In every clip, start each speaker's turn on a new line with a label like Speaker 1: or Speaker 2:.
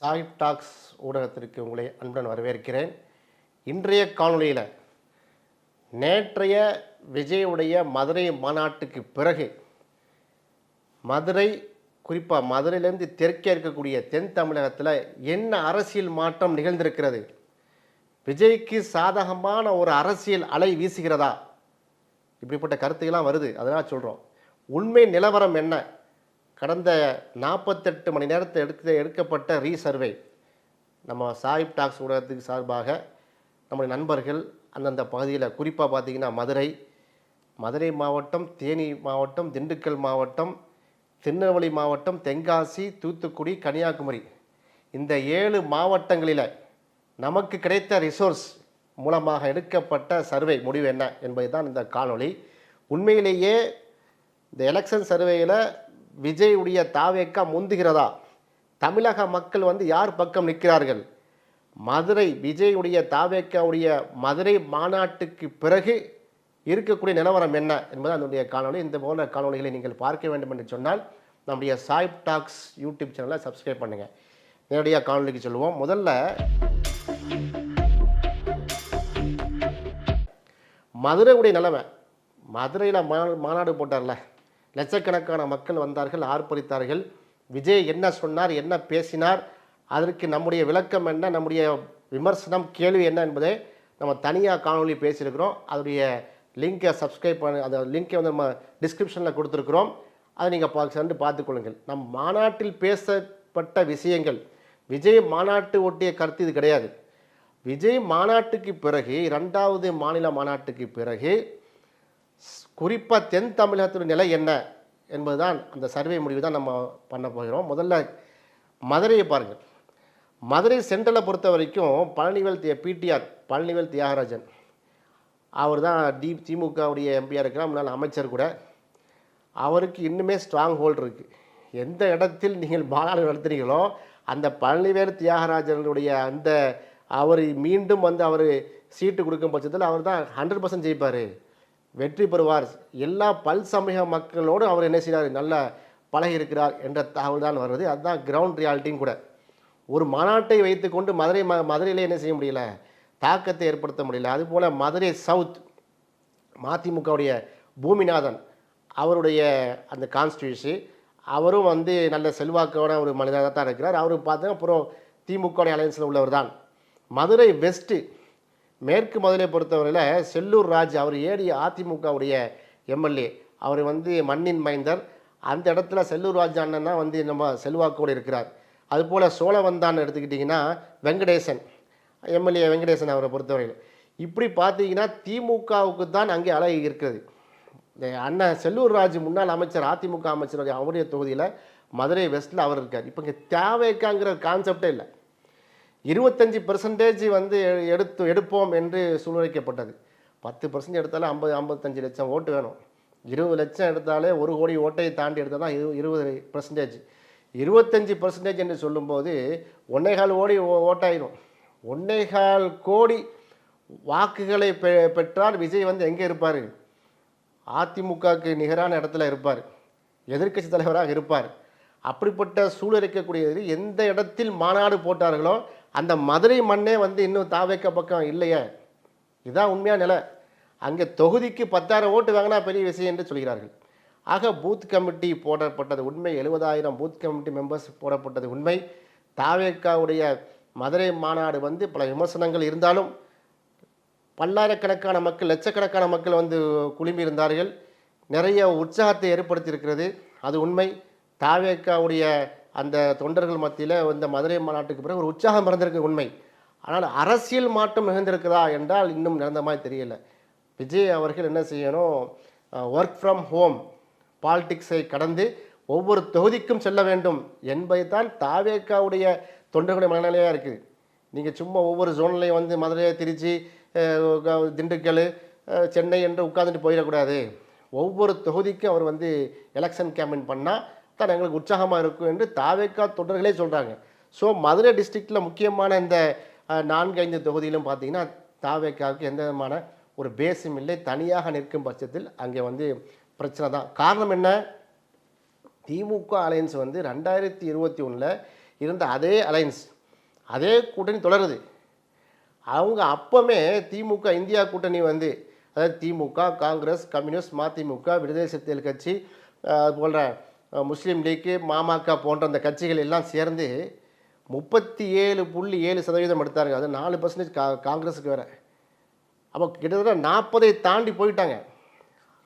Speaker 1: Sai tax ஊடகத்திற்கு உங்களை அன்புடன் வரவேற்கிறேன். இன்றைய காணொலியில் நேற்றைய விஜயுடைய மதுரை மாநாட்டுக்கு பிறகு மதுரை குறிப்பாக மதுரையிலேருந்து தெற்கே இருக்கக்கூடிய தென் தமிழகத்தில் என்ன அரசியல் மாற்றம் நிகழ்ந்திருக்கிறது? விஜய்க்கு சாதகமான ஒரு அரசியல் அலை வீசுகிறதா? இப்படிப்பட்ட கருத்துக்கெல்லாம் வருது. அதனால் சொல்கிறோம் உண்மை நிலவரம் என்ன? கடந்த நாற்பத்தெட்டு மணி நேரத்தை எடுக்க எடுக்கப்பட்ட ரீசர்வே. நம்ம சாஹிப் டாக்ஸ் ஊடகத்துக்கு சார்பாக நம்முடைய நண்பர்கள் அந்தந்த பகுதியில் குறிப்பாக பார்த்தீங்கன்னா மதுரை மதுரை மாவட்டம் தேனி மாவட்டம் திண்டுக்கல் மாவட்டம் திருநெல்வேலி மாவட்டம் தென்காசி தூத்துக்குடி கன்னியாகுமரி. இந்த ஏழு மாவட்டங்களில் நமக்கு கிடைத்த ரிசோர்ஸ் மூலமாக எடுக்கப்பட்ட சர்வே முடிவு என்ன என்பது தான் இந்த காணொளி. உண்மையிலேயே இந்த எலெக்ஷன் சர்வேயில் விஜயுடைய தாவேக்கா முந்துகிறதா? தமிழக மக்கள் வந்து யார் பக்கம் நிற்கிறார்கள்? மதுரை விஜயுடைய தாவேக்காவுடைய மதுரை மாநாட்டுக்கு பிறகு இருக்கக்கூடிய நிலவரம் என்ன என்பது அதனுடைய காணொலி இந்த போல காணொலிகளை நீங்கள் பார்க்க வேண்டும் என்று சொன்னால் நம்முடைய சாய்ப் டாக்ஸ் யூடியூப் சேனலை சப்ஸ்கிரைப் பண்ணுங்கள் நேரடியாக காணொலிக்கு சொல்லுவோம் முதல்ல மதுரையுடைய நிலவை மதுரையில் மா மாநாடு போட்டார்ல. லட்சக்கணக்கான மக்கள் வந்தார்கள் ஆர்ப்பரித்தார்கள். விஜய் என்ன சொன்னார் என்ன பேசினார் அதற்கு நம்முடைய விளக்கம் என்ன நம்முடைய விமர்சனம் கேள்வி என்ன என்பதை நம்ம தனியாக காணொலி பேசியிருக்கிறோம். அதனுடைய லிங்கை சப்ஸ்கிரைப் பண்ண அந்த லிங்கை வந்து நம்ம டிஸ்கிரிப்ஷனில் கொடுத்துருக்குறோம். அதை நீங்கள் பா சென்று பார்த்துக்கொள்ளுங்கள் நம் மாநாட்டில் பேசப்பட்ட விஷயங்கள் விஜய் மாநாட்டு ஒட்டிய கருத்து இது கிடையாது. விஜய் மாநாட்டுக்கு பிறகு இரண்டாவது மாநில மாநாட்டுக்கு பிறகு குறிப்பாக தென் தமிழகத்தின் நிலை என்ன என்பதுதான் அந்த சர்வே முடிவு தான் நம்ம பண்ண போகிறோம். முதல்ல மதுரையை பாருங்கள். மதுரை சென்ட்ரலை பொறுத்த வரைக்கும் பழனிவேல் திய பிடிஆர் பழனிவேல் தியாகராஜன். அவர் தான் டி திமுகவுடைய எம்பியாக இருக்கிறார். முன்னாள் அமைச்சர் கூட. அவருக்கு இன்னுமே ஸ்ட்ராங் ஹோல்டு இருக்குது எந்த இடத்தில் நீங்கள் மாநாடு நடத்துகிறீங்களோ அந்த பழனிவேல் தியாகராஜனுடைய அந்த அவர் மீண்டும் வந்து அவர் சீட்டு கொடுக்கும் பட்சத்தில் அவர் தான் ஹண்ட்ரட் பர்சன்ட் ஜெயிப்பார். வெற்றி பெறுவார். எல்லா பல் சமூக மக்களோடு அவர் என்ன செய்கிறார்? நல்ல பழகி இருக்கிறார் என்ற தகவல் தான் வருது. அதுதான் கிரவுண்ட் ரியாலிட்டியும் கூட. ஒரு மாநாட்டை வைத்துக்கொண்டு மதுரை ம மதுரையிலே என்ன செய்ய முடியல? தாக்கத்தை ஏற்படுத்த முடியல. அதுபோல் மதுரை சவுத் மதிமுகவுடைய பூமிநாதன் அவருடைய அந்த கான்ஸ்டியூஷி அவரும் வந்து நல்ல செல்வாக்கான ஒரு மனிதராக தான் இருக்கிறார். அவர் பார்த்தா அப்புறம் திமுகவுடைய அலையன்ஸில் உள்ளவர் தான் மதுரை வெஸ்ட்டு மேற்கு மதுரை பொறுத்தவரையில் செல்லூர் ராஜ் அவர் ஏடி அதிமுகவுடைய எம்எல்ஏ. அவர் வந்து மண்ணின் மைந்தர். அந்த இடத்துல செல்லூர் ராஜ் அண்ணன் தான் வந்து நம்ம செல்வாக்கோடு இருக்கிறார். அதுபோல் சோழவந்தான் எடுத்துக்கிட்டிங்கன்னா வெங்கடேசன் எம்எல்ஏ வெங்கடேசன் அவரை பொறுத்தவரையில். இப்படி பார்த்தீங்கன்னா திமுகவுக்கு தான் அங்கே அலை இருக்கிறது. அண்ணன் செல்லூர் ராஜ் முன்னாள் அமைச்சர் அதிமுக அமைச்சருடைய அவருடைய தொகுதியில் மதுரை வெஸ்ட்டில் அவர் இருக்கார். இப்போ இங்கே தேவைக்காங்கிற கான்செப்டே இல்லை. இருபத்தஞ்சி பெர்சன்டேஜ் வந்து எடுத்து எடுப்போம் என்று சூழ்நிலைக்கப்பட்டது பத்து பர்சன்ட் எடுத்தாலே ஐம்பது ஐம்பத்தஞ்சு லட்சம் ஓட்டு வேணும். இருபது லட்சம் எடுத்தாலே ஒரு கோடி ஓட்டையை தாண்டி எடுத்தால் தான் இரு இருபது பர்சன்டேஜ் இருபத்தஞ்சி பர்சன்டேஜ் என்று சொல்லும்போது ஒன்னேகால் ஓடி ஓ- ஓட்டாயிரும். ஒன்னேகால் கோடி வாக்குகளை பெ பெற்றால் விஜய் வந்து எங்கே இருப்பார்? அதிமுகவுக்கு நிகரான இடத்துல இருப்பார். எதிர்க்கட்சி தலைவராக இருப்பார். அப்படிப்பட்ட சூழல் இருக்கக்கூடியது எந்த இடத்தில் மாநாடு போட்டார்களோ அந்த மதுரை மண்ணே வந்து இன்னும் தாவேக்க பக்கம் இல்லையே. இதுதான் உண்மையான நிலை. அங்கே தொகுதிக்கு பத்தாயிரம் ஓட்டு வாங்கினா பெரிய விஷயம் என்று சொல்கிறார்கள். ஆக பூத் கமிட்டி போடப்பட்டது உண்மை. எழுபதாயிரம் பூத் கமிட்டி மெம்பர்ஸ் போடப்பட்டது உண்மை. தாவேக்காவுடைய மதுரை மாநாடு வந்து பல விமர்சனங்கள் இருந்தாலும் பல்லாயிரக்கணக்கான மக்கள் லட்சக்கணக்கான மக்கள் வந்து குழுமி இருந்தார்கள் நிறைய உற்சாகத்தை ஏற்படுத்தியிருக்கிறது. அது உண்மை. தாவேக்காவுடைய அந்த தொண்டர்கள் மத்தியில் இந்த மதுரை மாநாட்டுக்கு பிறகு ஒரு உற்சாகம் பிறந்திருக்கு உண்மை. ஆனால் அரசியல் மாற்றம் நிகழ்ந்திருக்குதா என்றால் இன்னும் நடந்த மாதிரி தெரியல. விஜய் அவர்கள் என்ன செய்யணும்? ஒர்க் ஃப்ரம் ஹோம் பாலிடிக்ஸை கடந்து ஒவ்வொரு தொகுதிக்கும் செல்ல வேண்டும் என்பதுதான் தாவேக்காவுடைய தொண்டர்களுடைய மனநிலையாக இருக்குது. நீங்கள் சும்மா ஒவ்வொரு ஜோன்லையும் வந்து மதுரை திருச்சி திண்டுக்கல் சென்னை என்று உட்காந்துட்டு போயிடக்கூடாது. ஒவ்வொரு தொகுதிக்கும் அவர் வந்து எலெக்ஷன் கேம்பெயின் பண்ணால் தான் எங்களுக்கு உற்சாகமாக இருக்கும் என்று தாவேக்கா தொண்டர்களே சொல்கிறாங்க ஸோ மதுரை டிஸ்ட்ரிக்டில் முக்கியமான இந்த நான்கு ஐந்து தொகுதியிலும் பார்த்தீங்கன்னா தாவேக்காவுக்கு எந்த விதமான ஒரு பேஸும் இல்லை. தனியாக நிற்கும் பட்சத்தில் அங்கே வந்து பிரச்சனை தான். காரணம் என்ன? திமுக அலையன்ஸ் வந்து ரெண்டாயிரத்தி இருபத்தி ஒன்றில் இருந்த அதே அலைன்ஸ் அதே கூட்டணி தொடருது. அவங்க அப்போமே திமுக இந்தியா கூட்டணி வந்து அதாவது திமுக காங்கிரஸ் கம்யூனிஸ்ட் மதிமுக விடுதலை சிறுத்தைகள் கட்சி அது போன்ற முஸ்லீம் லீக்கு மாமக போன்ற அந்த கட்சிகள் எல்லாம் சேர்ந்து முப்பத்தி ஏழு புள்ளி ஏழு சதவீதம் எடுத்தாருங்க அது நாலு பர்சன்டேஜ் கா காங்கிரஸுக்கு வேறு. அப்போ கிட்டத்தட்ட நாற்பதை தாண்டி போயிட்டாங்க.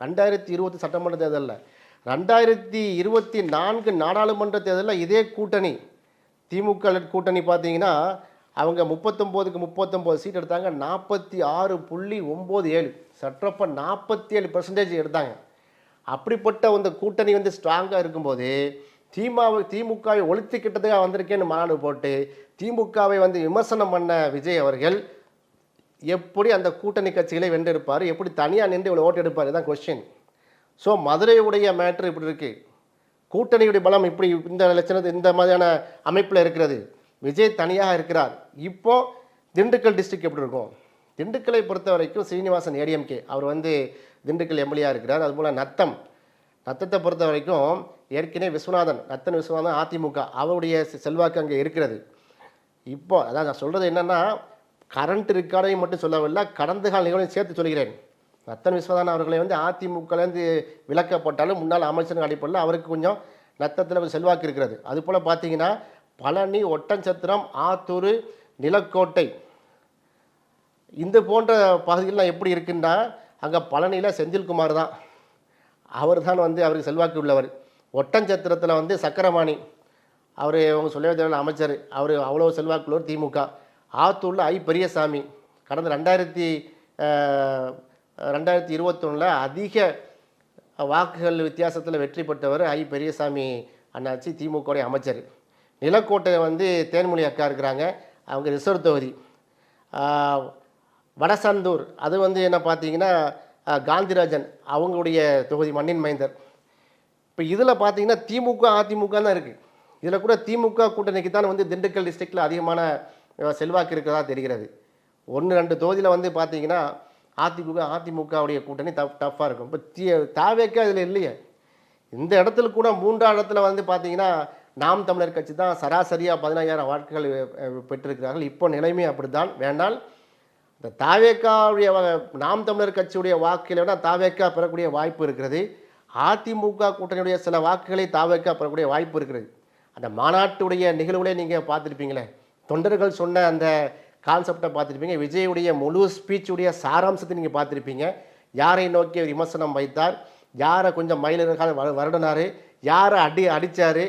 Speaker 1: ரெண்டாயிரத்தி இருபத்தி சட்டமன்ற தேர்தலில். ரெண்டாயிரத்தி இருபத்தி நான்கு நாடாளுமன்ற தேர்தலில் இதே கூட்டணி திமுக கூட்டணி பார்த்தீங்கன்னா அவங்க முப்பத்தொம்போதுக்கு முப்பத்தொம்போது சீட் எடுத்தாங்க. நாற்பத்தி ஆறு புள்ளி ஒம்பது ஏழு. சற்றப்ப நாற்பத்தி ஏழு பர்சன்டேஜ் எடுத்தாங்க. அப்படிப்பட்ட அந்த கூட்டணி வந்து ஸ்ட்ராங்காக இருக்கும்போது திமுக திமுகவை ஒழித்துக்கிட்டதுக்காக வந்திருக்கேன்னு மாநாடு போட்டு திமுகவை வந்து விமர்சனம் பண்ண விஜய் அவர்கள் எப்படி அந்த கூட்டணி கட்சிகளை வென்றிருப்பார்? எப்படி தனியாக நின்று இவ்வளோ ஓட்டு எடுப்பார்? இதுதான் கொஸ்டின் ஸோ மதுரையுடைய மேட்ரு இப்படி இருக்குது கூட்டணியுடைய பலம் இப்படி இந்த லட்சணத்து இந்த மாதிரியான அமைப்பில் இருக்கிறது. விஜய் தனியாக இருக்கிறார். இப்போது திண்டுக்கல் டிஸ்ட்ரிக்ட் எப்படி இருக்கும்? திண்டுக்கலை பொறுத்த வரைக்கும் சீனிவாசன் ஏடிஎம்கே அவர் வந்து திண்டுக்கல் எம்எல்ஏயாக இருக்கிறார். அதுபோல் நத்தம். நத்தத்தை பொறுத்த வரைக்கும் ஏற்கனவே விஸ்வநாதன் நத்தன் விஸ்வநாதன் அதிமுக. அவருடைய செல்வாக்கு அங்கே இருக்கிறது. இப்போ அதான் நான் சொல்கிறது என்னென்னா கரண்ட் ரெக்கார்டையும் மட்டும் சொல்லவில்லை கடந்த கால நிகழ்வையும் சேர்த்து சொல்கிறேன். நத்தன் விஸ்வநாதன் அவர்களை வந்து அதிமுகலேருந்து விலக்கப்பட்டாலும் முன்னாள் அமைச்சர் அடிப்படையில் அவருக்கு கொஞ்சம் நத்தத்தில் செல்வாக்கு இருக்கிறது. அதுபோல் பார்த்தீங்கன்னா பழனி ஒட்டன்சத்திரம் ஆத்தூர் நிலக்கோட்டை. இந்த போன்ற பகுதிகள்லாம் எப்படி இருக்குன்னா அங்கே பழனியில் செந்தில்குமார் தான். அவர் தான் வந்து அவருக்கு செல்வாக்கு உள்ளவர். ஒட்டஞ்சத்திரத்தில் வந்து சக்கரவாணி அவர் அவங்க சொல்லவே தேவையில்ல அமைச்சர். அவர் அவ்வளோ செல்வாக்குள்ளவர் திமுக. ஆத்தூரில் ஐ பெரியசாமி. கடந்த ரெண்டாயிரத்தி ரெண்டாயிரத்தி இருபத்தொன்னில் அதிக வாக்குகள் வித்தியாசத்தில் வெற்றி பெற்றவர் ஐ பெரியசாமி அண்ணாச்சி திமுகவுடைய அமைச்சர். நிலக்கோட்டை வந்து தேன்மொழி அக்கா இருக்கிறாங்க. அவங்க ரிசர்வ் தொகுதி. வடசந்தூர். அது வந்து என்ன பார்த்தீங்கன்னா காந்திராஜன் அவங்களுடைய தொகுதி மண்ணின் மைந்தர். இப்போ இதில் பார்த்தீங்கன்னா திமுக அதிமுக தான் இருக்குது இதில் கூட திமுக கூட்டணிக்கு தான் வந்து திண்டுக்கல் டிஸ்ட்ரிக்டில் அதிகமான செல்வாக்கு இருக்கிறதா தெரிகிறது. ஒன்று ரெண்டு தொகுதியில் வந்து பார்த்தீங்கன்னா அதிமுக அதிமுகவுடைய கூட்டணி டஃப் டஃப்பாக இருக்கும். இப்போ தீ தாவேக்கே அதில் இல்லையே. இந்த இடத்துல கூட மூன்றாம் இடத்துல வந்து பார்த்தீங்கன்னா நாம் தமிழர் கட்சி தான் சராசரியாக பதினாயிரம் வாக்குகள் பெற்றிருக்கிறார்கள். இப்போ நிலைமை அப்படித்தான். வேண்டால் இந்த தாவேக்காவுடைய நாம் தமிழர் கட்சியுடைய வாக்குகளை விட தாவேக்கா பெறக்கூடிய வாய்ப்பு இருக்கிறது. அதிமுக கூட்டணியுடைய சில வாக்குகளை தாவேக்கா பெறக்கூடிய வாய்ப்பு இருக்கிறது. அந்த மாநாட்டுடைய நிகழ்வுகளே நீங்கள் பார்த்துருப்பீங்களே. தொண்டர்கள் சொன்ன அந்த கான்செப்டை பார்த்துருப்பீங்க. விஜயுடைய முழு ஸ்பீச்சுடைய சாராம்சத்தை நீங்கள் பார்த்துருப்பீங்க. யாரை நோக்கி விமர்சனம் வைத்தார்? யாரை கொஞ்சம் மயிலிறகால வ யாரை அடி அடித்தார்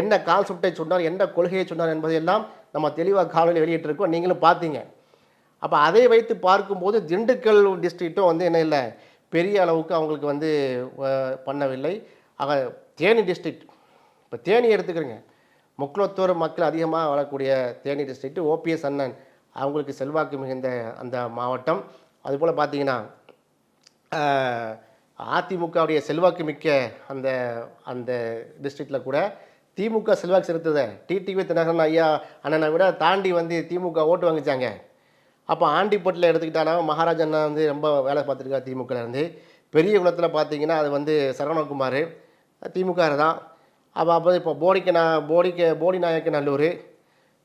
Speaker 1: என்ன கான்செப்டை சொன்னார்? என்ன கொள்கையை சொன்னார் என்பதையெல்லாம் நம்ம தெளிவாக காலையில் வெளியிட்டிருக்கோம். நீங்களும் பார்த்தீங்க. அப்போ அதை வைத்து பார்க்கும்போது திண்டுக்கல் டிஸ்ட்ரிக்ட்டும் வந்து என்ன இல்லை பெரிய அளவுக்கு அவங்களுக்கு வந்து பண்ணவில்லை. ஆக தேனி டிஸ்ட்ரிக்ட் இப்போ தேனி எடுத்துக்கிறேங்க. முக்குளத்தூர் மக்கள் அதிகமாக வாழக்கூடிய தேனி டிஸ்ட்ரிக்ட் ஓபிஎஸ் அண்ணன் அவங்களுக்கு செல்வாக்கு மிகுந்த அந்த மாவட்டம். அதுபோல் பார்த்தீங்கன்னா அதிமுகவுடைய செல்வாக்கு மிக்க அந்த அந்த டிஸ்ட்ரிக்டில் கூட திமுக செல்வாக்கு செலுத்துதை. டிடிவி தினகரன் ஐயா அண்ணனை விட தாண்டி வந்து திமுக ஓட்டு வாங்கிச்சாங்க. அப்போ ஆண்டிப்பட்டில் எடுத்துக்கிட்டாலும் மகாராஜ் அண்ணா வந்து ரொம்ப வேலை பார்த்துருக்காரு திமுகல இருந்து. பெரிய குளத்தில் பார்த்தீங்கன்னா அது வந்து சரவணகுமார். திமுக தான் அப்போ அப்போ இப்போ போடிக்க நா போடிக்க போடி நாயக்க நல்லூர்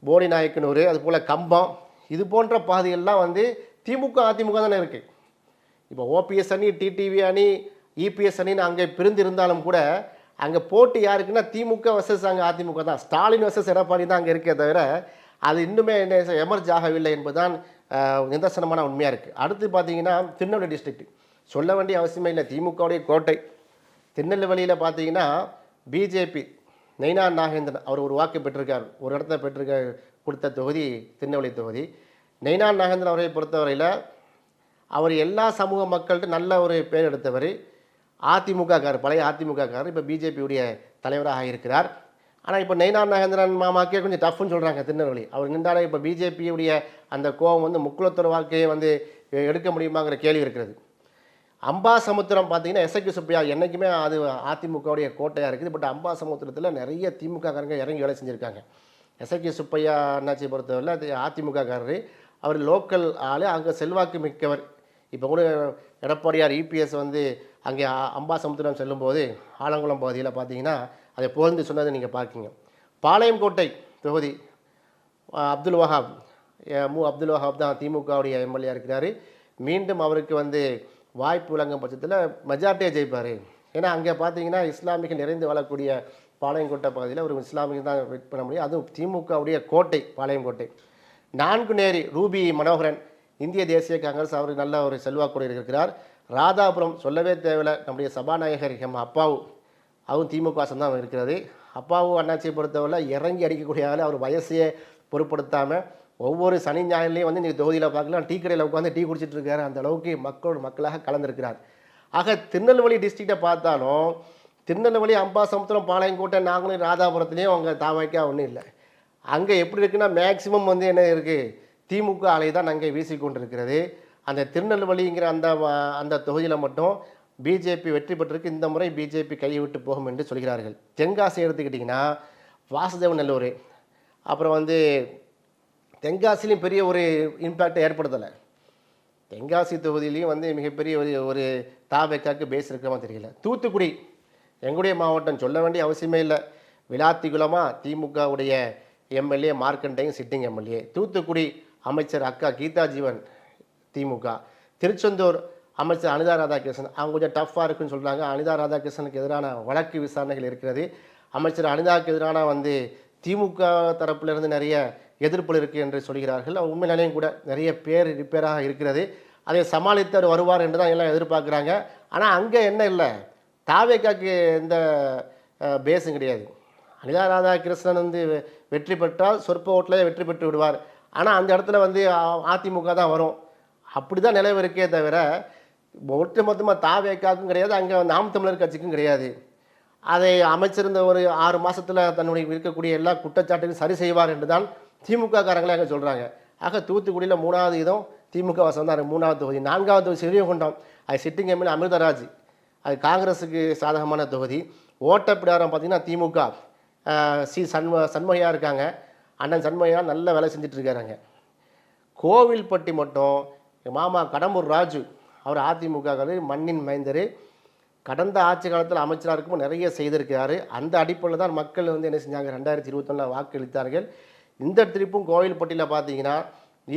Speaker 1: போடி நாயக்கனூர் அது போல் கம்பம் இது போன்ற பாதைகள்லாம் வந்து திமுக அதிமுக தானே இருக்குது இப்போ ஓபிஎஸ் அணி டிடிவி அணி இபிஎஸ் அணின்னு அங்கே பிரிந்து இருந்தாலும் கூட அங்கே போட்டி யாருக்குன்னா திமுக வர்சஸ் அங்கே அதிமுக தான். ஸ்டாலின் வர்சஸ் எடப்பாடி தான் அங்கே இருக்கே தவிர அது இன்னுமே என்ன எமர்ஜ் ஆகவில்லை என்பதுதான் நிதர்சனமான உண்மையாக இருக்குது அடுத்து பார்த்தீங்கன்னா திருநெல்வேலி டிஸ்ட்ரிக்ட் சொல்ல வேண்டிய அவசியமே இல்லை. திமுகவுடைய கோட்டை. திருநெல்வேலியில் பார்த்தீங்கன்னா பிஜேபி நெய்னா நாகேந்திரன் அவர் ஒரு வாக்கு பெற்றிருக்கார். ஒரு இடத்த பெற்றிருக்க கொடுத்த தொகுதி திருநெல்வேலி தொகுதி. நெய்னா நாகேந்திரன் அவரை பொறுத்தவரையில் அவர் எல்லா சமூக மக்கள்கிட்ட நல்ல ஒரு பேர் எடுத்தவர். அதிமுக காரர் பழைய அதிமுக காரர் இப்போ பிஜேபியுடைய தலைவராக இருக்கிறார். ஆனால் இப்போ நெய்னா நாகேந்திரன் மாமாக்கே கொஞ்சம் டஃப்னு சொல்கிறாங்க திருநெல்வேலி. அவர் நின்றாலே இப்போ பிஜேபியுடைய அந்த கோபம் வந்து முக்குளத்தூர் வாழ்க்கையை வந்து எடுக்க முடியுமாங்கிற கேள்வி இருக்கிறது. அம்பா சமுத்திரம் பார்த்தீங்கன்னா எஸ்ஐக்கு சுப்பையா என்றைக்குமே அது அதிமுகவுடைய கோட்டையாக இருக்குது. பட் அம்பா சமுத்திரத்தில் நிறைய திமுககாரங்க இறங்கி வேலை செஞ்சுருக்காங்க. எஸ்ஐக்கு சுப்பையா அண்ணாச்சியை பொறுத்தவரையில் அது அதிமுககாரர் அவர் லோக்கல் ஆள் அங்கே செல்வாக்கு மிக்கவர். இப்போ கூட எடப்பாடியார் இபிஎஸ் வந்து அங்கே அம்பா சமுத்திரம் செல்லும்போது ஆலங்குளம் பகுதியில் பார்த்தீங்கன்னா அதை புகழ்ந்து சொன்னதை நீங்கள் பார்க்கீங்க. பாளையங்கோட்டை தொகுதி அப்துல் வஹாப் மு அப்துல் வஹாப் தான் திமுகவுடைய எம்எல்ஏ இருக்கிறாரு. மீண்டும் அவருக்கு வந்து வாய்ப்பு வழங்கும் பட்சத்தில் மெஜாரிட்டியை ஜெயிப்பார். ஏன்னா அங்கே பார்த்தீங்கன்னா இஸ்லாமிகள் நிறைந்து வாழக்கூடிய பாளையங்கோட்டை பகுதியில் ஒரு இஸ்லாமிகள் தான் வெயிட் பண்ண முடியும். அதுவும் திமுகவுடைய கோட்டை பாளையங்கோட்டை. நான்கு நேரி ரூபி மனோகரன் இந்திய தேசிய காங்கிரஸ் அவர் நல்ல ஒரு செல்வாக்குடன் இருக்கிறார். ராதாபுரம் சொல்லவே தேவையில்லை. நம்முடைய சபாநாயகர் எம். அப்பாவு. அதுவும் திமுக வாசம் தான் இருக்கிறது. அப்பாவும் அண்ணாச்சியை பொறுத்தவரை இறங்கி அடிக்கக்கூடிய ஆள் அவர் வயசையே பொருட்படுத்தாமல் ஒவ்வொரு சனி ஞாயிறுலையும் வந்து நீங்கள் தொகுதியில் பார்க்கலாம். டீ கடையில் உட்காந்து டீ குடிச்சிட்டு இருக்காரு. அந்த அளவுக்கு மக்களோட மக்களாக கலந்துருக்கிறார். ஆக திருநெல்வேலி டிஸ்ட்ரிக்டை பார்த்தாலும் திருநெல்வேலி அம்பாசமுத்திரம் பாளையங்கோட்டை நாங்களும் ராதாபுரத்துலேயும் அவங்க தாவாக்கா ஒன்றும் இல்லை. அங்கே எப்படி இருக்குன்னா மேக்சிமம் வந்து என்ன இருக்குது திமுக அலை தான் அங்கே வீசிக்கொண்டு இருக்கிறது அந்த திருநெல்வேலிங்கிற அந்த அந்த தொகுதியில் மட்டும் பிஜேபி வெற்றி பெற்றிருக்கு. இந்த முறை பிஜேபி கைவிட்டு போகும் என்று சொல்கிறார்கள். தென்காசி எடுத்துக்கிட்டிங்கன்னா வாசுதேவ நல்லூர். அப்புறம் வந்து தென்காசிலையும் பெரிய ஒரு இம்பேக்டை ஏற்படுத்தலை. தென்காசி தொகுதியிலையும் வந்து மிகப்பெரிய ஒரு ஒரு தாபேக்காக்கு பேஸ் இருக்கிற மாதிரி தெரியல. தூத்துக்குடி எங்களுடைய மாவட்டம் சொல்ல வேண்டிய அவசியமே இல்லை. விளாத்திகுளமா திமுகவுடைய எம்எல்ஏ மார்க்கண்டையும் சிட்டிங் எம்எல்ஏ. தூத்துக்குடி அமைச்சர் அக்கா கீதா ஜீவன் திமுக. திருச்செந்தூர் அமைச்சர் அனிதா ராதாகிருஷ்ணன் அவங்க கொஞ்சம் டஃப்பாக இருக்குன்னு சொல்கிறாங்க அனிதா ராதாகிருஷ்ணனுக்கு எதிரான வழக்கு விசாரணைகள் இருக்கிறது. அமைச்சர் அனிதாவுக்கு எதிரான வந்து திமுக தரப்பிலிருந்து நிறைய எதிர்ப்புகள் இருக்குது என்று சொல்கிறார்கள். உண்மை நிலையும் கூட நிறைய பேர் ரிப்பேராக இருக்கிறது. அதை சமாளித்தவர் வருவார் என்று தான் எல்லாம் எதிர்பார்க்குறாங்க. ஆனால் அங்கே என்ன இல்லை? தாவேக்காக்கு எந்த பேஸும் கிடையாது. அனிதா ராதாகிருஷ்ணன் வந்து வெ- வெற்றி பெற்றால் சொற்ப ஓட்டிலே வெற்றி பெற்று விடுவார். ஆனால் அந்த இடத்துல வந்து அதிமுக தான் வரும். அப்படி தான் நிலவு இருக்கே தவிர ஒட்டு மொத்தமாக தாவேக்காக்கும் கிடையாது அங்கே நாம் தமிழர் கட்சிக்கும் கிடையாது. அதை அமைச்சிருந்த ஒரு ஆறு மாதத்தில் தன்னுடைய இருக்கக்கூடிய எல்லா குற்றச்சாட்டையும் சரி செய்வார் என்று தான் திமுக காரங்களே அங்கே சொல்கிறாங்க ஆக தூத்துக்குடியில் மூணாவது இதும் திமுக வசம் தான். மூணாவது தொகுதி. நான்காவது தொகுதி சிறியகுண்டம் அது சிட்டிங் எம்எல்ஏ அமிர்தராஜ். அது காங்கிரஸுக்கு சாதகமான தொகுதி. ஓட்டப்பிடாரம் பார்த்தீங்கன்னா திமுக. சி சண்ம சண்முகையா இருக்காங்க. அண்ணன் சண்முகையா நல்ல வேலை செஞ்சிட்ருக்காருங்க கோவில்பட்டி மட்டும் மாமா கடம்பூர் ராஜு. அவர் அதிமுக மண்ணின் மைந்தர். கடந்த ஆட்சி காலத்தில் அமைச்சராக இருக்கும் நிறைய செய்திருக்கிறாரு. அந்த அடிப்படையில் தான் மக்கள் வந்து என்ன செஞ்சாங்க? ரெண்டாயிரத்தி இருபத்தொன்னில் வாக்களித்தார்கள். இந்த திருப்பும் கோவில்பட்டியில் பார்த்தீங்கன்னா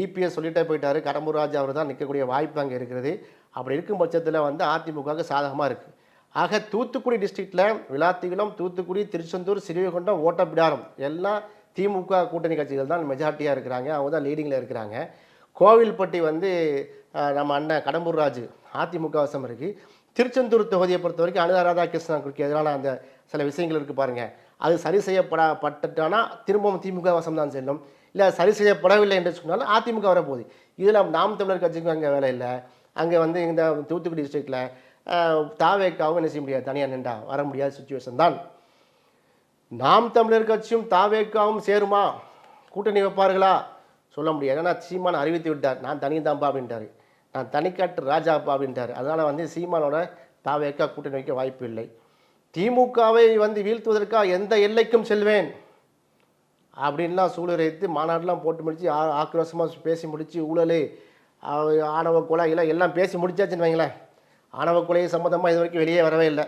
Speaker 1: இபிஎஸ் சொல்லிட்டே போயிட்டார். கடம்பூர் ராஜா அவர் தான் நிற்கக்கூடிய வாய்ப்பு அங்கே இருக்கிறது. அப்படி இருக்கும் பட்சத்தில் வந்து அதிமுகவுக்கு சாதகமாக இருக்குது ஆக தூத்துக்குடி டிஸ்ட்ரிக்டில் விளாத்திகுளம் தூத்துக்குடி திருச்செந்தூர் சிறுவைகுண்டம் ஓட்டப்பிடாரம் எல்லாம் திமுக கூட்டணி கட்சிகள் தான் மெஜாரிட்டியாக இருக்கிறாங்க. அவங்க தான் லீடிங்கில் இருக்கிறாங்க. கோவில்பட்டி வந்து நம்ம அண்ணன் கடம்பூர் ராஜு அதிமுக வசம் இருக்குது திருச்செந்தூர் தொகுதியை பொறுத்த வரைக்கும் அனுதா ராதாகிருஷ்ணனுக்கு எதிரான அந்த சில விஷயங்கள் இருக்குது பாருங்கள் அது சரி செய்யப்படப்பட்டுட்டானா திரும்பவும் திமுக வசம் தான் செல்லும். இல்லை சரி செய்யப்படவில்லை என்று சொன்னாலும் அதிமுக வரப்போகுது. இதில் நாம் தமிழர் கட்சிக்கும் அங்கே வேலை இல்லை. அங்கே வந்து இந்த தூத்துக்குடி டிஸ்ட்ரிக்டில் தாவேக்காவும் என்ன செய்ய முடியாது? தனியாக நின்றா வர முடியாத சுச்சுவேஷன் தான். நாம் தமிழர் கட்சியும் தாவேக்காவும் சேருமா? கூட்டணி வைப்பார்களா? சொல்ல முடியாது. ஏன்னா சீமான் அறிவித்து விட்டார். நான் தனிதான்பா அப்படின்ட்டாரு. நான் தனிக்காட்டு ராஜாப்பா அப்படின்ட்டாரு. அதனால் வந்து சீமானோட தாவேக்கா கூட்டணி வைக்க வாய்ப்பு இல்லை. திமுகவை வந்து வீழ்த்துவதற்காக எந்த எல்லைக்கும் செல்வேன் அப்படின்லாம் சூளுரைத்து மாநாடுலாம் போட்டு முடித்து ஆ ஆக்ரோஷமாக பேசி முடித்து ஊழல் ஆணவ கொலை எல்லாம் எல்லாம் பேசி முடிச்சாச்சுன்னு வைங்களேன். ஆணவ கொலை சம்மந்தமாக இது வரைக்கும் வெளியே வரவே இல்லை.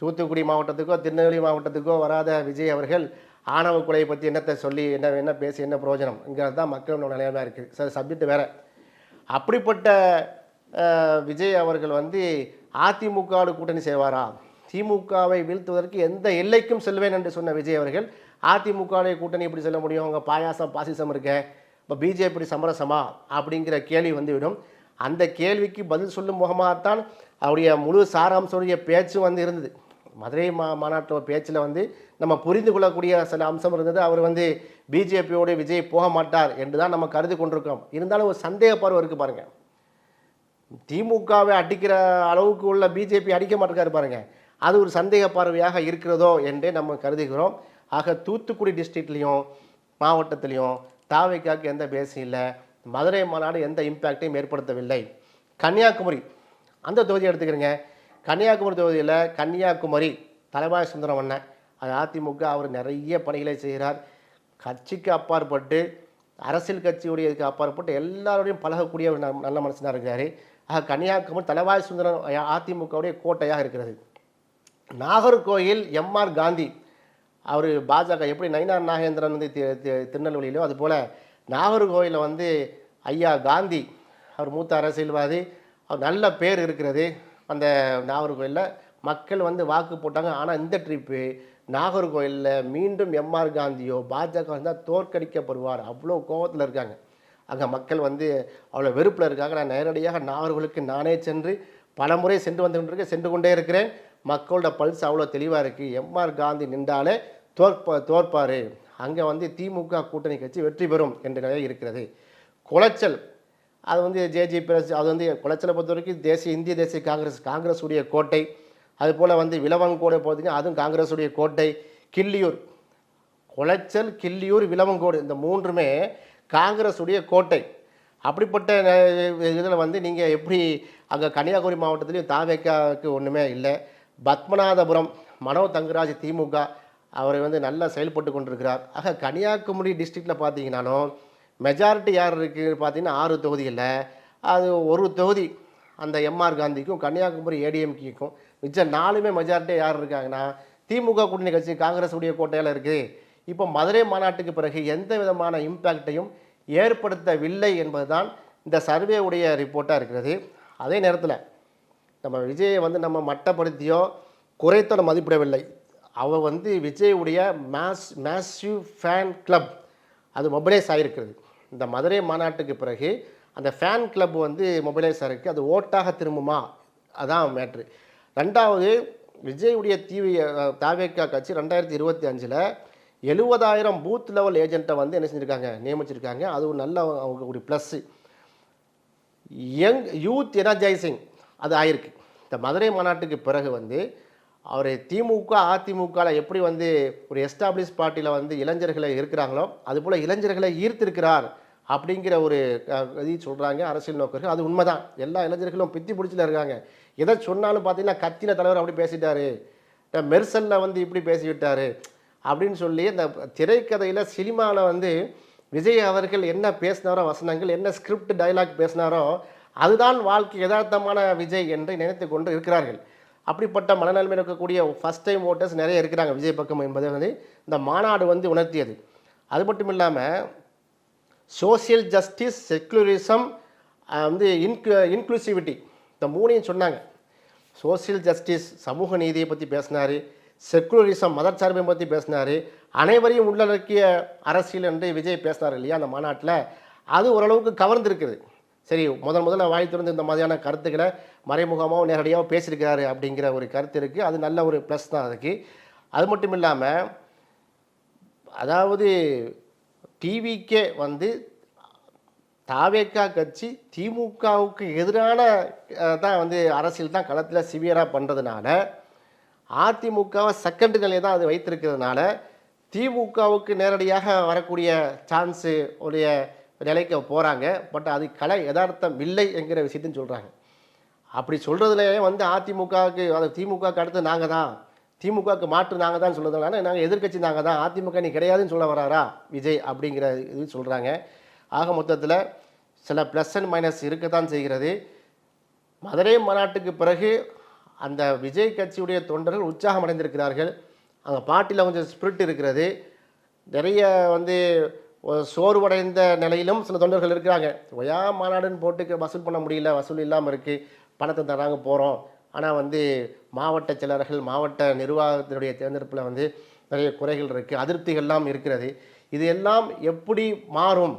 Speaker 1: தூத்துக்குடி மாவட்டத்துக்கோ திருநெல்வேலி மாவட்டத்துக்கோ வராத விஜய் அவர்கள் ஆணவ கொலையை பற்றி என்னத்தை சொல்லி என்ன என்ன பேசி என்ன பிரயோஜனம்ங்கிறது தான் மக்களோட நிலையமாக இருக்குது சார் சப்ஜெக்ட் வேறு. அப்படிப்பட்ட விஜய் அவர்கள் வந்து அதிமுகவோட கூட்டணி செய்வாரா? திமுகவை வீழ்த்துவதற்கு எந்த எல்லைக்கும் செல்வேன் என்று சொன்ன விஜய் அவர்கள் அதிமுகவுடைய கூட்டணி எப்படி செல்ல முடியும்? அவங்க பாயாசம் பாசிசம் இருக்க. இப்போ பிஜேபி சமரசமா? அப்படிங்கிற கேள்வி வந்துவிடும். அந்த கேள்விக்கு பதில் சொல்லும் முகமாகத்தான் அவருடைய முழு சாராம்சமுடைய பேச்சு வந்து இருந்தது. மதுரை மா மாநாட்டோட பேச்சில் வந்து நம்ம புரிந்து கொள்ளக்கூடிய சில அம்சம் இருந்தது. அவர் வந்து பிஜேபியோடு விஜய் போக மாட்டார் என்று தான் நம்ம கருதி கொண்டிருக்கோம் இருந்தாலும் ஒரு சந்தேக பார்வை இருக்குது பாருங்கள் திமுகவை அடிக்கிற அளவுக்கு உள்ள பிஜேபி அடிக்க மாட்டேங்காரு பாருங்கள் அது ஒரு சந்தேக பார்வையாக இருக்கிறதோ என்றே நம்ம கருதுகிறோம். ஆக தூத்துக்குடி டிஸ்ட்ரிக்ட்லேயும் மாவட்டத்திலையும் தாவைக்காக்கு எந்த பேசும் இல்லை. மதுரை மாநாடு எந்த இம்பேக்டையும் ஏற்படுத்தவில்லை. கன்னியாகுமரி அந்த தொகுதியை எடுத்துக்கிறேங்க. கன்னியாகுமரி தொகுதியில் கன்னியாகுமரி தலைவாய் சுந்தரம் அண்ணன். அது அதிமுக அவர் நிறைய பணிகளை செய்கிறார். கட்சிக்கு அப்பாற்பட்டு அரசியல் கட்சியுடைய இதுக்கு அப்பாற்பட்டு எல்லாரோடையும் பழகக்கூடிய ஒரு நல்ல மனுஷனாக இருக்கார் ஆக கன்னியாகுமரி தலைவாய் சுந்தரம் அதிமுகவுடைய கோட்டையாக இருக்கிறது. நாகர்கோயில் எம்ஆர் காந்தி. அவர் பாஜக எப்படி நயினார் நாகேந்திரன் வந்து திருநெல்வேலியிலோ அதுபோல் நாகர்கோயிலில் வந்து ஐயா காந்தி. அவர் மூத்த அரசியல்வாதி. அவர் நல்ல பேர் இருக்கிறது. அந்த நாகர்கோயிலில் மக்கள் வந்து வாக்கு போட்டாங்க. ஆனால் இந்த ட்ரிப்பு நாகர்கோயிலில் மீண்டும் எம்ஆர் காந்தியோ பாஜக வந்தால் தோற்கடிக்கப்படுவார். அவ்வளோ கோபத்தில் இருக்காங்க. அங்கே மக்கள் வந்து அவ்வளோ வெறுப்பில் இருக்காங்க. நான் நேரடியாக நாகர்களுக்கு நானே சென்று பல முறை சென்று வந்து கொண்டிருக்கேன் சென்று கொண்டே இருக்கிறேன். மக்களோட பல்ஸ் அவ்வளோ தெளிவாக இருக்குது எம்ஆர் காந்தி நின்றாலே தோற்ப தோற்பார். அங்கே வந்து திமுக கூட்டணி கட்சி வெற்றி பெறும் என்ற நிலை இருக்கிறது. குளச்சல் அது வந்து ஜேஜி பிரஸ் அது வந்து குளச்சலை பொறுத்த வரைக்கும் தேசிய இந்திய தேசிய காங்கிரஸ் காங்கிரஸ் உடைய கோட்டை அதுபோல் வந்து விலவங்கோடு பார்த்தீங்கன்னா அதுவும் காங்கிரஸுடைய கோட்டை. கிள்ளியூர். குளச்சல் கிள்ளியூர் விலவங்கோடு இந்த மூன்றுமே காங்கிரஸுடைய கோட்டை. அப்படிப்பட்ட இதில் வந்து நீங்கள் எப்படி அங்கே கன்னியாகுமரி மாவட்டத்துலேயும் தாவேக்காவுக்கு ஒன்றுமே இல்லை. பத்மநாதபுரம் மனோ தங்கராஜ் திமுக அவர் வந்து நல்லா செயல்பட்டு கொண்டிருக்கிறார். ஆக கன்னியாகுமரி டிஸ்ட்ரிக்டில் பார்த்தீங்கன்னாலும் மெஜாரிட்டி யார் இருக்குது பார்த்தீங்கன்னா ஆறு தொகுதியில் அது ஒரு தொகுதி அந்த எம்ஆர் காந்திக்கும் கன்னியாகுமரி ஏடிஎம்கேக்கும் மிச்சம் நாலுமே மெஜாரிட்டி யார் இருக்காங்கன்னா திமுக கூட்டணி கட்சி காங்கிரஸ் உடைய கோட்டையில் இருக்குது இப்போ மதுரை மாநாட்டுக்கு பிறகு எந்த விதமான இம்பேக்டையும் ஏற்படுத்தவில்லை என்பதுதான் இந்த சர்வே உடைய ரிப்போர்ட்டாக இருக்கிறது. அதே நேரத்தில் நம்ம விஜயை வந்து நம்ம மட்டப்படுத்தியோ குறைத்தோ நம்ம மதிப்பிடவில்லை. அவள் வந்து விஜயுடைய மேஸ் மேசிவ் ஃபேன் கிளப் அது மொபைலைஸ் ஆகிருக்கிறது இந்த மதுரை மாநாட்டுக்கு பிறகு அந்த ஃபேன் கிளப் வந்து மொபைலைஸ் ஆகிருக்கு அது ஓட்டாக திரும்புமா? அதான் மேட்ரு ரெண்டாவது விஜயுடைய தீவி தாவேக்கா கட்சி ரெண்டாயிரத்தி இருபத்தி அஞ்சில் எழுபதாயிரம் பூத் லெவல் ஏஜென்ட்டை வந்து என்ன செஞ்சுருக்காங்க? நியமிச்சிருக்காங்க. அது ஒரு நல்ல அவங்க ஒரு ப்ளஸ்ஸு யங் யூத் எனர்ஜைசிங் அது ஆயிருக்கு. இந்த மதுரை மாநாட்டுக்கு பிறகு வந்து அவர் திமுக அதிமுகவில் எப்படி வந்து ஒரு எஸ்டாப்ளிஷ் பார்ட்டியில் வந்து இளைஞர்களை இருக்கிறாங்களோ அதுபோல் இளைஞர்களை ஈர்த்திருக்கிறார். அப்படிங்கிற ஒரு அஹ், இது சொல்கிறாங்க அரசியல் நோக்கர்கள். அது உண்மைதான். எல்லா இளைஞர்களும் பித்தி பிடிச்சில இருக்காங்க. எதை சொன்னாலும் பார்த்தீங்கன்னா கத்தின தலைவர் அப்படி பேசிட்டாரு. மெர்சலில் வந்து இப்படி பேசிவிட்டாரு. அப்படின்னு சொல்லி இந்த திரைக்கதையில் சினிமாவில் வந்து விஜய் அவர்கள் என்ன பேசினாரோ வசனங்கள் என்ன ஸ்கிரிப்ட் டயலாக் பேசினாரோ அதுதான் வாழ்க்கை யதார்த்தமான விஜய் என்று நினைத்து கொண்டு இருக்கிறார்கள். அப்படிப்பட்ட மனநிலைமை இருக்கக்கூடிய ஃபஸ்ட் டைம் ஓட்டர்ஸ் நிறைய இருக்கிறாங்க விஜய் பக்கம் என்பதை வந்து இந்த மாநாடு வந்து உணர்த்தியது. அது மட்டும் இல்லாமல் சோஷியல் ஜஸ்டிஸ் செக்குலரிசம் வந்து இன்க்ளு இன்க்ளூசிவிட்டி இந்த மூணையும் சொன்னாங்க. சோஷியல் ஜஸ்டிஸ் சமூக நீதியை பற்றி பேசினார். செக்குலரிசம் மதச்சார்பை பற்றி பேசினார். அனைவரையும் உள்ளடக்கிய அரசியல் என்று விஜய் பேசினார் இல்லையா அந்த மாநாட்டில். அது ஓரளவுக்கு கவர்ந்திருக்குது. சரி முதல் முதல்ல வாய் திறந்து இந்த மாதிரியான கருத்துக்களை மறைமுகமாகவும் நேரடியாகவும் பேசியிருக்கிறாரு அப்படிங்கிற ஒரு கருத்து இருக்குது அது நல்ல ஒரு ப்ளஸ் தான் அதுக்கு. அது மட்டும் இல்லாமல் அதாவது டிவிக்கே வந்து தாவேக்கா கட்சி திமுகவுக்கு எதிரான தான் வந்து அரசியல் தான் களத்தில் சிவியராக பண்ணுறதுனால அதிமுகவை செகண்ட் நிலையை தான் அது வைத்திருக்கிறதுனால திமுகவுக்கு நேரடியாக வரக்கூடிய சான்ஸு உடைய நிலைக்கு போகிறாங்க பட் அது கலை யதார்த்தம் இல்லை என்கிற விஷயத்தையும் சொல்கிறாங்க அப்படி சொல்கிறதுலையே வந்து அதிமுகவுக்கு அது திமுகவுக்கு அடுத்து நாங்கள் தான் திமுகவுக்கு மாற்று நாங்கள் தான் சொல்கிறதுனால நாங்கள் எதிர்க்கட்சி நாங்கள் தான். அதிமுக நீ கிடையாதுன்னு சொல்ல வராரா? விஜய் அப்படிங்கிற இது சொல்கிறாங்க ஆக மொத்தத்தில் சில ப்ளஸ் அண்ட் மைனஸ் இருக்கத்தான் செய்கிறது. மதுரை மாநாட்டுக்கு பிறகு அந்த விஜய் கட்சியுடைய தொண்டர்கள் உற்சாகம் அடைந்திருக்கிறார்கள். அங்கே பாட்டியில் கொஞ்சம் ஸ்பிரிட் இருக்கிறது. நிறைய வந்து சோர்வடைந்த நிலையிலும் சில தொண்டர்கள் இருக்கிறாங்க. ஒயா மாநாடுன்னு போட்டு வசூல் பண்ண முடியல வசூல் இல்லாமல் இருக்குது பணத்தை தராங்க போகிறோம் ஆனால் வந்து மாவட்ட செயலர்கள் மாவட்ட நிர்வாகத்தினுடைய தேர்ந்தெடுப்பில் வந்து நிறைய குறைகள் இருக்குது அதிருப்திகள்லாம் இருக்கிறது. இது எல்லாம் எப்படி மாறும்?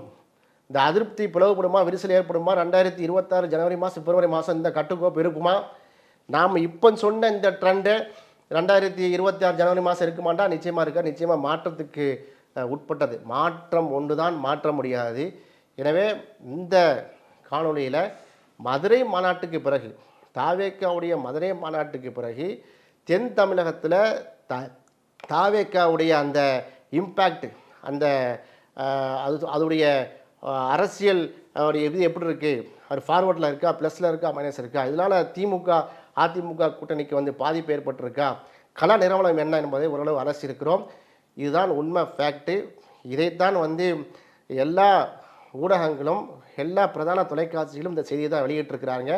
Speaker 1: இந்த அதிருப்தி பிளவுபடுமா? விரிசல் ஏற்படுமா? ரெண்டாயிரத்தி இருபத்தாறு ஜனவரி மாதம் பிப்ரவரி மாதம் இந்த கட்டுக்கோப்பு இருக்குமா? நாம் இப்போ சொன்ன இந்த ட்ரெண்டு ரெண்டாயிரத்தி இருபத்தி ஆறு ஜனவரி மாதம் இருக்குமாண்டா? நிச்சயமாக இருக்கா? நிச்சயமாக மாற்றத்துக்கு உட்பட்டது. மாற்றம் ஒன்று தான் மாற்ற முடியாது. எனவே இந்த காணொலியில் மதுரை மாநாட்டுக்கு பிறகு தாவேக்காவுடைய மதுரை மாநாட்டுக்கு பிறகு தென் தமிழகத்தில் த தாவேக்காவுடைய அந்த இம்பேக்ட் அந்த அது அதோடைய அரசியல் அவருடைய இது எப்படி இருக்குது அவர் ஃபார்வர்டில் இருக்கா? ப்ளஸில் இருக்கா? மைனஸ் இருக்கா? இதனால் திமுக அதிமுக கூட்டணிக்கு வந்து பாதிப்பு ஏற்பட்டிருக்கா? கள நிறுவனம் என்ன என்பதை ஓரளவு அரசிருக்கிறோம் இதுதான் உண்மை ஃபேக்ட்டு இதைத்தான் வந்து எல்லா ஊடகங்களும் எல்லா பிரதான தொலைக்காட்சிகளும் இந்த செய்தியை தான் வெளியிட்டிருக்கிறாங்க.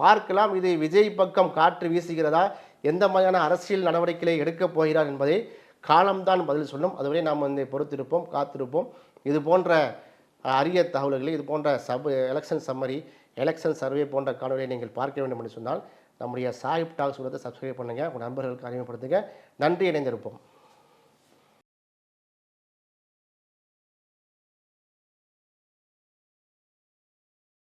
Speaker 1: பார்க்கலாம் இது விஜய் பக்கம் காற்று வீசுகிறதா? எந்த மாதிரியான அரசியல் நடவடிக்கைகளை எடுக்கப் போகிறார் என்பதை காலம்தான் பதில் சொல்லும். அதுவரை நாம் வந்து பொறுத்திருப்போம் காத்திருப்போம். இது போன்ற அரிய தகவல்களை இது போன்ற sub election summary election survey போன்ற காணொலியை நீங்கள் பார்க்க வேண்டும் என்று சொன்னால் நம்முடைய சாஹிப் டாக்ஸ் சப்ஸ்கிரைப் பண்ணுங்கள் உங்கள் நண்பர்களுக்கு அறிமுகப்படுத்துங்க. நன்றி இணைந்திருப்போம்.